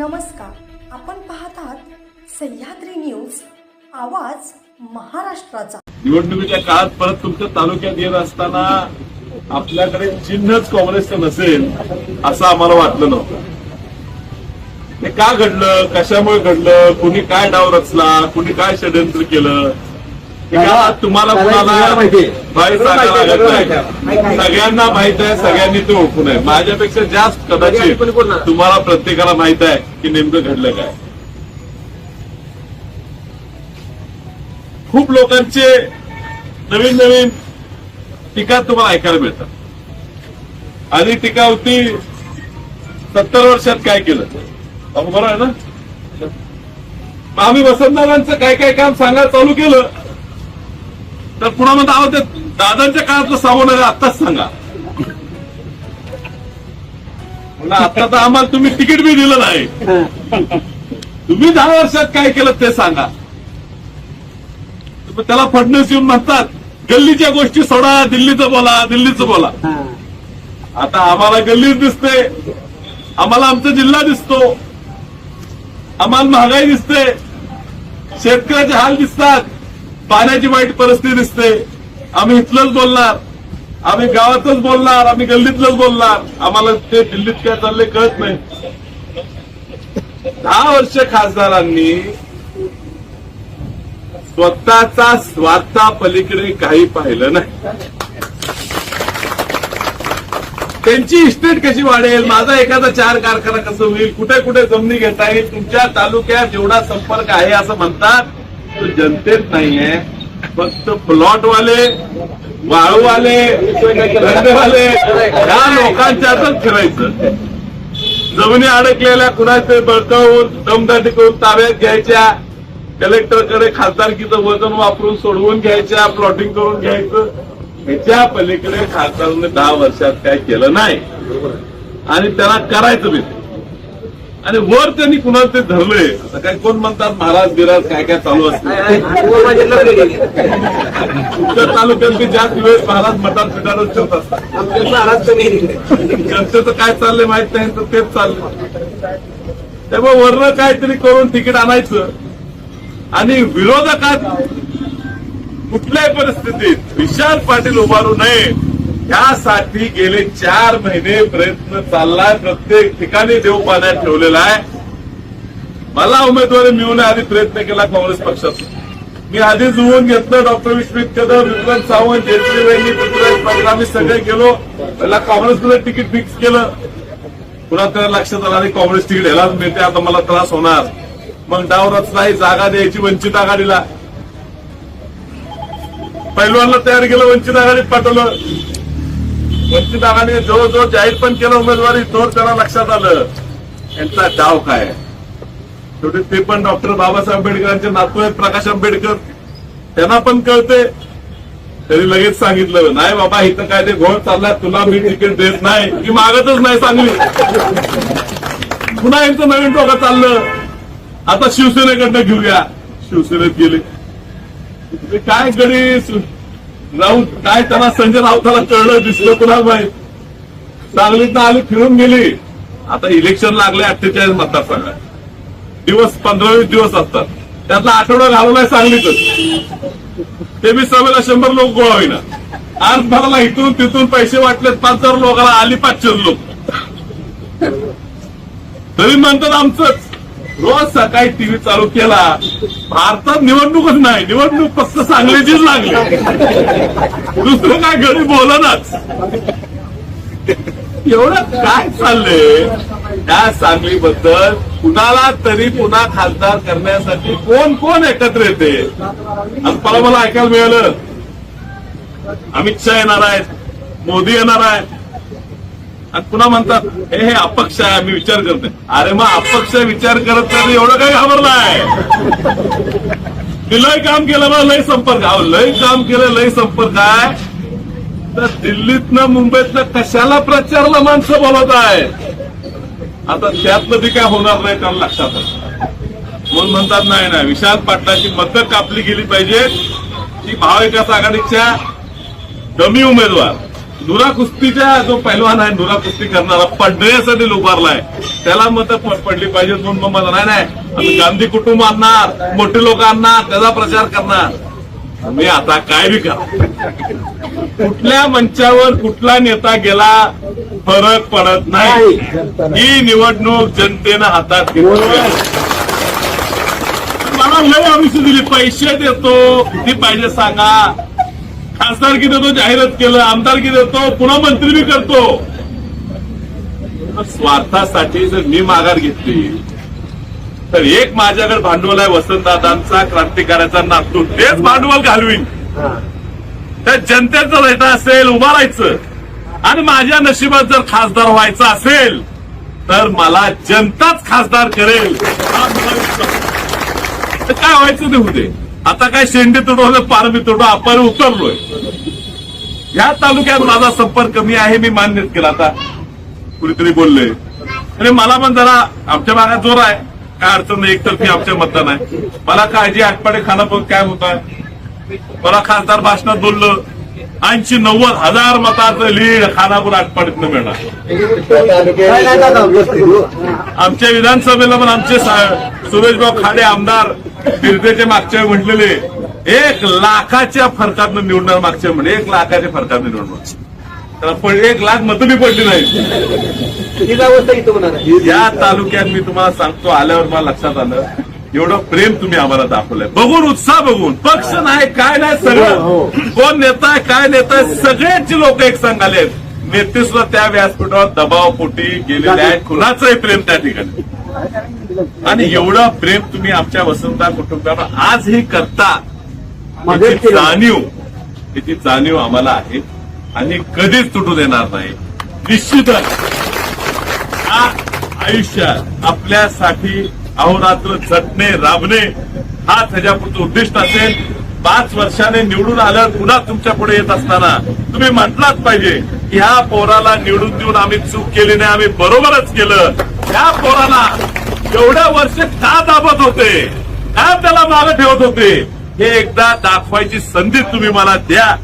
नमस्कार. आपण पाहत आहात सह्याद्री न्यूज आवाज महाराष्ट्राचा. निवडणुकीच्या काळात परत तुमच्या तालुक्यात येत असताना आपल्याकडे चिन्हच काँग्रेसचं नसेल असं आम्हाला वाटलं नव्हतं. ते का घडलं कशामुळे घडलं कुणी काय डाव रचला कुणी काय षडयंत्र केलं तुम्हाला कुणाला सगळ्यांना माहीत आहे सगळ्यांनी ते ओळखून आहे माझ्यापेक्षा जास्त कदाचित तुम्हाला प्रत्येकाला माहीत आहे की नेमकं घडलं काय. खूप लोकांचे नवीन नवीन टीका तुम्हाला ऐकायला मिळतात. आधी टीका होती सत्तर वर्षात काय केलं? बरोबर आहे ना? आम्ही वसंतदादांचं काय काय काम सांगायला चालू केलं तर पुन्हा म्हणता अहो ते दादांच्या काळातलं सांगू नका आत्ताच सांगा. आता तर आम्हाला तुम्ही तिकीट बी दिलं नाही. तुम्ही दहा वर्षात काय केलं ते सांगा. त्याला फडणवीस येऊन म्हणतात गल्लीच्या गोष्टी सोडा दिल्लीचं बोला दिल्लीचं बोला. आता आम्हाला गल्लीच दिसते आम्हाला आमचा जिल्हा दिसतो आम्हाला महागाई दिसते शेतकऱ्याचे हाल दिसतात. पाण्याची वाईट परिस्थिती दिसते. आम्ही इथलंच बोलणार. आम्ही गावातच बोलणार. आम्ही गल्लीतलंच बोलणार. आम्हाला ते दिल्लीत काय चाललंय कळत नाही. दहा वर्ष खासदारांनी स्वतःचा स्वार्था पलीकडे काही पाहिलं नाही. त्यांची इस्टेट कशी वाढेल? माझा एखादा चार कारखाना कसं होईल? कुठे कुठे जमिनी घेता येईल? तुमच्या तालुक्यात जेवढा संपर्क आहे असं म्हणतात? तो जनतेत नाहीये फक्त प्लॉटवाले वाळूवाले धंदेवाले या लोकांच्यातच फिरायचं. जमिनी अडकलेल्या कुणाचे बळकावून दमदाटी करून ताब्यात घ्यायच्या कलेक्टरकडे खासदारकीचं वजन वापरून सोडवून घ्यायच्या प्लॉटिंग करून घ्यायचं. ह्याच्या पलीकडे खासदारांनी दहा वर्षात काय केलं नाही. आणि त्याला करायचं बी आणि वर त्यांनी कुणाला ते धरलंय? आता काय कोण म्हणतात महाराज बिराज काय काय चालू असते? तालुक्यात बी जास्त वेळेस महाराज मटार पिटारच ठेवत असतात जनतेचं काय चाललंय माहीत नाही तर तेच चाललंय. त्यामुळे वरनं काहीतरी करून तिकीट आणायचं. आणि विरोधकात कुठल्याही परिस्थितीत विशाल पाटील उभारू नये. यासाठी गेले चार महिने प्रयत्न चाललाय प्रत्येक ठिकाणी देव पाण्यात ठेवलेला आहे. मला उमेदवारी मिळवण्याआधी प्रयत्न केला काँग्रेस पक्षाचा मी आधी जुळवून घेतलं डॉक्टर विश्वित कदम विक्रांत सावंत जयश्री रेड्डी पृथ्वीराज पाटील आम्ही सगळे गेलो. पहिला काँग्रेसमध्ये तिकीट फिक्स केलं. पुन्हा त्याला लक्षात आलं आणि काँग्रेस तिकीट ह्यालाच मिळते आता मला त्रास होणार. मग डावरच नाही जागा द्यायची वंचित आघाडीला. पैलवानला तयार केलं वंचित आघाडीत पाठवलं. वंचित आघाडीने जवळजवळ जाहीर पण केलं उमेदवारी तोर त्याला लक्षात आलं. यांचा डाव काय? शेवटी ते पण डॉक्टर बाबासाहेब आंबेडकरांचे नातू आहेत प्रकाश आंबेडकर. त्यांना पण कळते. त्यांनी लगेच सांगितलं नाही बाबा इथं काय ते घोळ चाललाय तुला मी तिकीट देत नाही की मागतच नाही सांगली. पुन्हा यांचं नवीन टोका चाललं. आता शिवसेनेकडनं घेऊया. शिवसेनेत गेले. काय गडी सु- काय त्यांना संजय राऊताला कळलं दिसलं कुणाला माहीत? सांगलीत आली फिरून गेली. आता इलेक्शन लागले अठ्ठेचाळीस मतदारसंघात. दिवस पंधरावीस दिवस असतात. त्यातला आठवडा घालवलाय सांगलीतच. ते बी सभेला शंभर लोक गोळा होईना. आज भरला इथून तिथून पैसे वाटलेत पाच हजार लोकांना आली पाचशे लोक. तरी म्हणतात आमचंच. रोज सकाळी टीव्ही चालू केला भारतात निवडणूकच नाही. निवडणूक फक्त सांगलीचीच लागली. दुसरं काय घरी बोलनाच. एवढं काय चाललंय? त्या सांगलीबद्दल कुणाला तरी पुन्हा खासदार करण्यासाठी कोण कोण एकत्र येते? आणि मला मला ऐकायला मिळालं. अमित शहा येणार आहेत मोदी येणार आहेत. आणि पुन्हा म्हणतात हे हे अपक्ष आहे मी विचार करते अरे मग अपक्ष विचार करत नाही एवढं काही घाबरलाय? मी लय काम केलं मला लय संपर्क. अहो लय काम केलं लय संपर्क आहे. तर दिल्लीतनं मुंबईतनं कशाला प्रचारला माणसं बोलत आहे आता त्यातलं बी काय होणार नाही त्याला लक्षात म्हणून म्हणतात नाही नाही विशाल पाटलाची मतं कापली गेली पाहिजे ती महाविकास आघाडीच्या कमी उमेदवार. नुरा कुस्तीचा जो पैलवान आहे नुरा कुस्ती करणारा पडण्यासाठी उभारलाय त्याला मत पडली पाहिजे म्हणून मग मला नाही नाही. आम्ही गांधी कुटुंब आणणार मोठे लोक आणणार त्याचा प्रचार करणार. मी आता काय बी करा. कुठल्या मंचावर कुठला नेता गेला फरक पडत नाही. ही निवडणूक जनतेनं हातात घेतली मला लय आयुष्य दिली पैसे देतो. किती पाहिजे सांगा. खासदारकी देतो जाहिरात केलं आमदारकी देतो पुन्हा मंत्री बी करतो. स्वार्थासाठी जर मी माघार घेतली तर एक माझ्याकडे भांडवल आहे वसंतदादांचा क्रांतिकाराचा नातू तेच भांडवल घालवीन. त्या जनतेचं राहायचं असेल उभा राहायचं आणि माझ्या नशिबात जर खासदार व्हायचं असेल तर मला जनताच खासदार करेल. काय व्हायचं ते होते आता काय शेंडी तुडवलं पारबी तुडव आपण उतरलोय. या तालुक्यात माझा संपर्क कमी आहे मी मान्य केला. आता कुणीतरी बोलले. आणि मला पण जरा आमच्या भागात जोर आहे. काय अडचण नाही एकतर्फी आमच्या मतदान आहे. मला काळजी आठपाडे खाना पण काय होत आहे. मला खासदार भाषणात बोललं ऐंशी नव्वद हजार मताचं लीड खानापूर आठपाडीतनं मिळणार. आमच्या विधानसभेला पण आमचे सुरेशभाऊ खाडे आमदार बिरदेचे मागच्या म्हटलेले एक लाखाच्या फरकातनं निवडणार मागच्या म्हणजे एक लाखाच्या फरकातनं निवडणार तर पण एक लाख मतं बी पडली नाही या तालुक्यात मी तुम्हाला सांगतो आल्यावर मला लक्षात आलं एवढं प्रेम तुम्ही आम्हाला दाखवलंय. बघून उत्साह बघून पक्ष नाही काय नाही सगळं कोण नेता आहे काय नेता आहे सगळ्यांची लोक एक संघ आले नेते सुद्धा त्या व्यासपीठावर दबाव पोटी गेलेले आहेत कुणाचंही प्रेम त्या ठिकाणी. आणि एवढं प्रेम तुम्ही आमच्या वसंता कुटुंबावर आजही करता जाणीव याची जाणीव आम्हाला आहे. आणि कधीच तुटू देणार नाही. निश्चितच आयुष्यात आपल्यासाठी अहोरात्र झटणे राबणे हा त्याच्यापुढचं उद्दिष्ट असेल. पाच वर्षाने निवडून आल्यावर पुन्हा तुमच्यापुढे येत असताना तुम्ही म्हटलाच पाहिजे की ह्या पोराला निवडून देऊन आम्ही चूक केली नाही आम्ही बरोबरच केलं. ह्या पोराला एवढ्या वर्ष का दाबत होते? का त्याला मागे ठेवत होते? हे एकदा दाखवायची संधी तुम्ही मला द्या.